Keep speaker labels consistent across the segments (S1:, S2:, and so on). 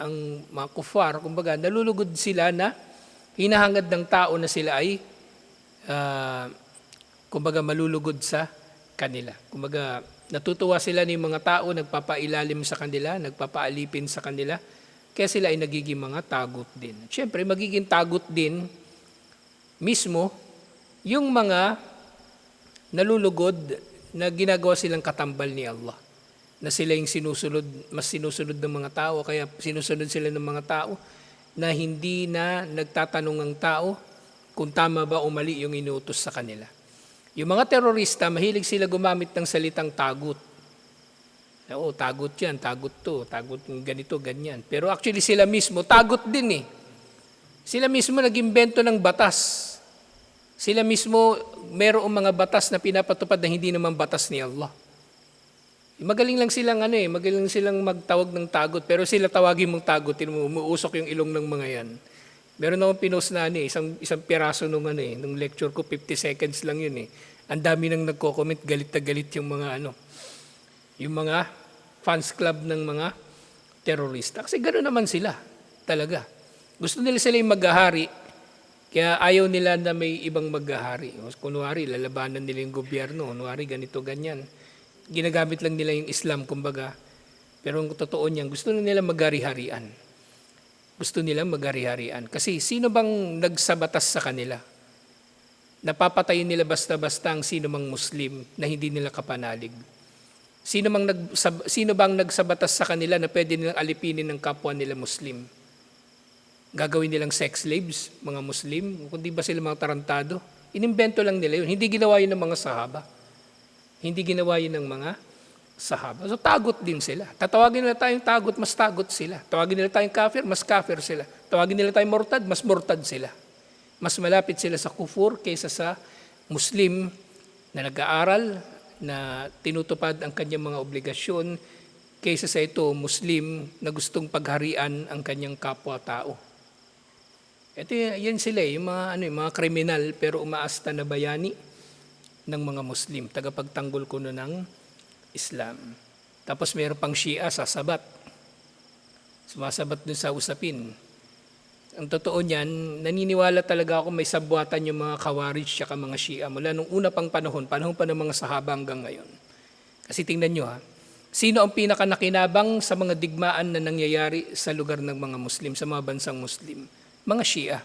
S1: ang mga kufar, kumbaga, nalulugod sila na hinahangad ng tao na sila ay ah, kumbaga malulugod sa kanila. Kumbaga, natutuwa sila ng mga tao, nagpapailalim sa kanila, nagpapaalipin sa kanila, kaya sila ay nagiging mga tagot din. Siyempre, magiging tagot din mismo yung mga nalulugod na ginagawa silang katambal ni Allah na sila yung sinusunod, mas sinusunod ng mga tao, kaya sinusunod sila ng mga tao na hindi na nagtatanong ang tao kung tama ba o mali yung inutos sa kanila. Yung mga terorista, mahilig sila gumamit ng salitang tagut. Oo, tagut yan, tagut to, yung ganito, ganyan. Pero actually sila mismo, tagut din eh. Sila mismo nag-imbento ng batas. Sila mismo, merong mga batas na pinapatupad na hindi naman batas ni Allah. Magaling lang silang ano eh, magaling silang magtawag ng tagot, pero sila tawagin mong tagot, umuusok yung ilong ng mga yan. Meron akong pinost na ano eh, isang, isang piraso nung ano eh, nung lecture ko, 50 seconds lang yun eh. Ang dami nang nagko-comment, galit na galit yung mga ano, yung mga fans club ng mga terorista. Kasi gano'n naman sila, talaga. Gusto nila sila yung maghahari, kaya ayaw nila na may ibang maghahari. Kunwari, lalabanan nila yung gobyerno, kunwari ganito, ganyan. Ginagamit lang nila yung Islam, kumbaga. Pero ang totoo niyan, gusto na nila maghari-harian. Gusto nila maghari-harian. Kasi sino bang nagsabatas sa kanila? Napapatayin nila basta-basta ang sino mang Muslim na hindi nila kapanalig. Sino, mang nag, sino bang nagsabatas sa kanila na pwede nilang alipinin ng kapwa nila Muslim? Gagawin nilang sex slaves, mga Muslim? Kundi ba sila mga tarantado? Inimbento lang nila yun. Hindi ginawa yun ng mga sahaba. Hindi ginawa yun ng mga sahaba. So tagot din sila. Tatawagin nila tayong tagot, mas tagot sila. Tawagin nila tayong kafir, mas kafir sila. Tawagin nila tayong murtad, mas murtad sila. Mas malapit sila sa kufur kaysa sa Muslim na nag-aaral, na tinutupad ang kanyang mga obligasyon, kaysa sa ito, Muslim na gustong pagharian ang kanyang kapwa-tao. Ito yan sila, eh, yung mga, ano, yung mga kriminal pero umaasta na bayani ng mga Muslim, tagapagtanggol kuno ng Islam. Tapos mayroon pang Shia sa sabat. Sumasabat dun sa usapin. Ang totoo niyan, naniniwala talaga ako may sabwatan yung mga kawarij at mga Shia mula nung una pang panahon, panahon pa ng mga sahaba hanggang ngayon. Kasi tingnan nyo ha, sino ang pinaka nakinabang sa mga digmaan na nangyayari sa lugar ng mga Muslim, sa mga bansang Muslim? Mga Shia.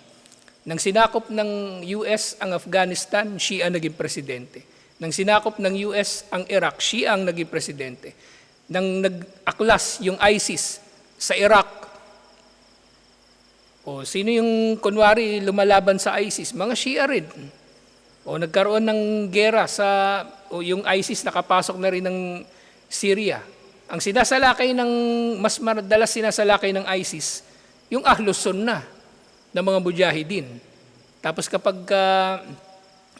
S1: Nang sinakop ng US ang Afghanistan, Shia naging presidente. Nang sinakop ng US ang Iraq, Shia ang naging presidente. Nang nag-aklas yung ISIS sa Iraq, o sino yung kunwari lumalaban sa ISIS? Mga Shia rin. O nagkaroon ng gera sa o yung ISIS nakapasok na rin ng Syria. Ang sinasalakay ng mas madalas sinasalakay ng ISIS yung Ahlus Sunnah ng mga mujahidin. Tapos kapag ah,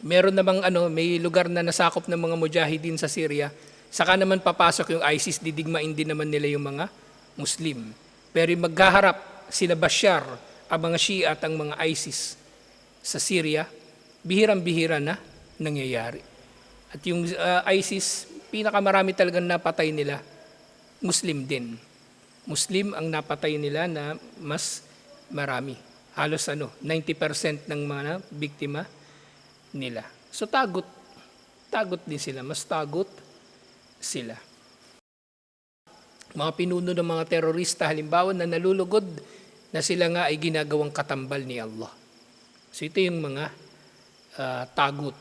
S1: meron namang ano, may lugar na nasakop ng mga mujahidin sa Syria, saka naman papasok yung ISIS, didigmain din naman nila yung mga Muslim. Pero yung maghaharap sila Bashar, ang mga Shia at ang mga ISIS sa Syria, bihirang-bihira na nangyayari. At yung uh, ISIS, pinakamarami talagang napatay nila, Muslim din. Muslim ang napatay nila na mas marami. Halos ano, 90% ng mga biktima nila. So tagot, tagot din sila, mas tagot sila. Mga pinuno ng mga terorista halimbawa na nalulugod na sila nga ay ginagawang katambal ni Allah. So ito yung mga ah, tagot.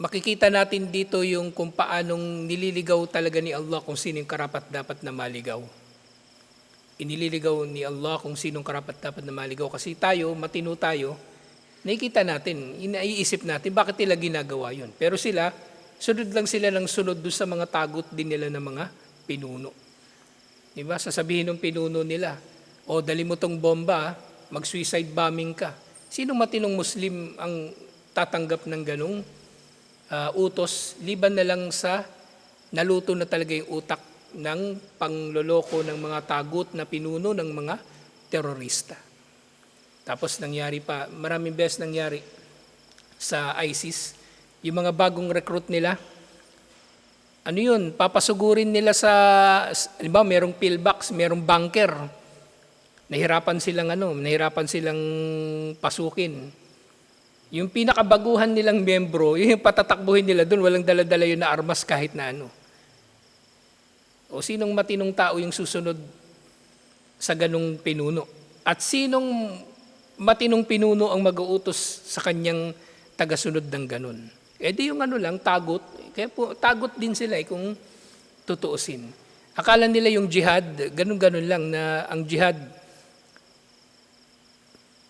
S1: Makikita natin dito yung kung paanong nililigaw talaga ni Allah kung sino yung karapat dapat na maligaw. Inililigaw ni Allah kung sinong karapat dapat na maligaw. Kasi tayo, matino tayo, nakikita natin, inaiisip natin, bakit nila ginagawa yun. Pero sila, sunod lang sila ng sunod doon sa mga tagot din nila ng mga pinuno. Di ba? Sasabihin ng pinuno nila, o dali mo tong bomba, mag-suicide bombing ka. Sinong matinong Muslim ang tatanggap ng ganong ah, utos, liban na lang sa naluto na talaga yung utak ng pangloloko ng mga tagot na pinuno ng mga terorista. Tapos nangyari pa, maraming beses nangyari sa ISIS, yung mga bagong recruit nila, ano yun, papasugurin nila sa, halimbawa merong pillbox, merong bunker. Nahirapan silang ano, nahirapan silang pasukin. Yung pinakabaguhan nilang membro, yun yung patatakbuhin nila doon, walang daladala yun na armas kahit na ano. O sinong matinong tao yung susunod sa ganong pinuno? At sinong matinong pinuno ang mag-uutos sa kanyang tagasunod ng ganon? E di yung ano lang, tagot. Kaya po, tagot din sila eh, kung tutuusin. Akala nila yung jihad, ganun-ganun lang na ang jihad,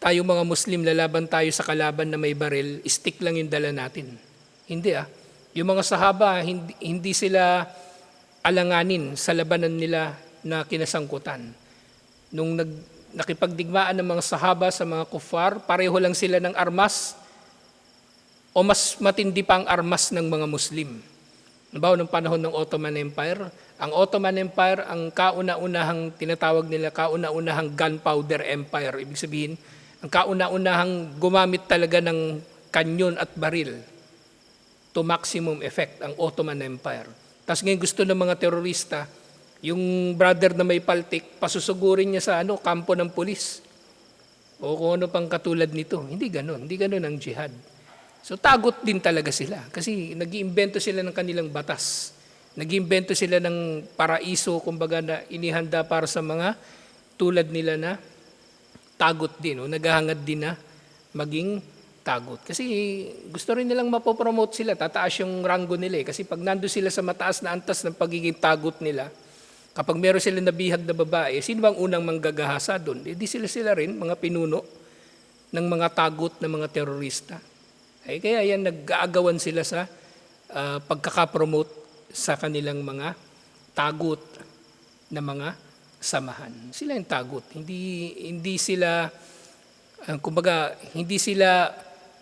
S1: tayo mga Muslim, lalaban tayo sa kalaban na may baril, stick lang yung dala natin. Hindi ah. Yung mga sahaba, hindi, hindi sila alanganin sa labanan nila na kinasangkutan. Nung nag, nakipagdigmaan ng mga sahaba sa mga kufar, pareho lang sila ng armas o mas matindi pa ang armas ng mga Muslim. Nabaw ng panahon ng Ottoman Empire, ang Ottoman Empire, ang kauna-unahang tinatawag nila kauna-unahang gunpowder empire. Ibig sabihin, ang kauna-unahang gumamit talaga ng kanyon at baril to maximum effect ang Ottoman Empire. Tapos ngayon gusto ng mga terorista, yung brother na may paltik, pasusugurin niya sa ano, kampo ng pulis. O kung ano pang katulad nito. Hindi ganun. Hindi ganun ang jihad. So tagot din talaga sila kasi nag-iimbento sila ng kanilang batas. Nag-iimbento sila ng paraiso kumbaga na inihanda para sa mga tulad nila na tagot din o naghahangad din na maging tagot. Kasi gusto rin nilang mapopromote sila, tataas yung ranggo nila eh. Kasi pag nando sila sa mataas na antas ng pagiging tagot nila, kapag meron sila nabihag na babae, sino bang unang manggagahasa doon? Eh, di sila sila rin, mga pinuno ng mga tagot ng mga terorista. Ay kaya yan nag-aagawan sila sa ah, pagkakapromote sa kanilang mga tagot na mga samahan. Sila yung tagot. Hindi hindi sila ah, kumbaga hindi sila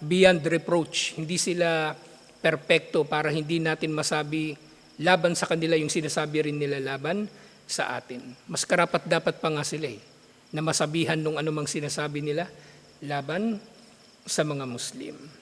S1: beyond reproach. Hindi sila perpekto para hindi natin masabi laban sa kanila yung sinasabi rin nila laban sa atin. Mas karapat dapat pa nga sila eh, na masabihan nung anumang sinasabi nila laban sa mga Muslim.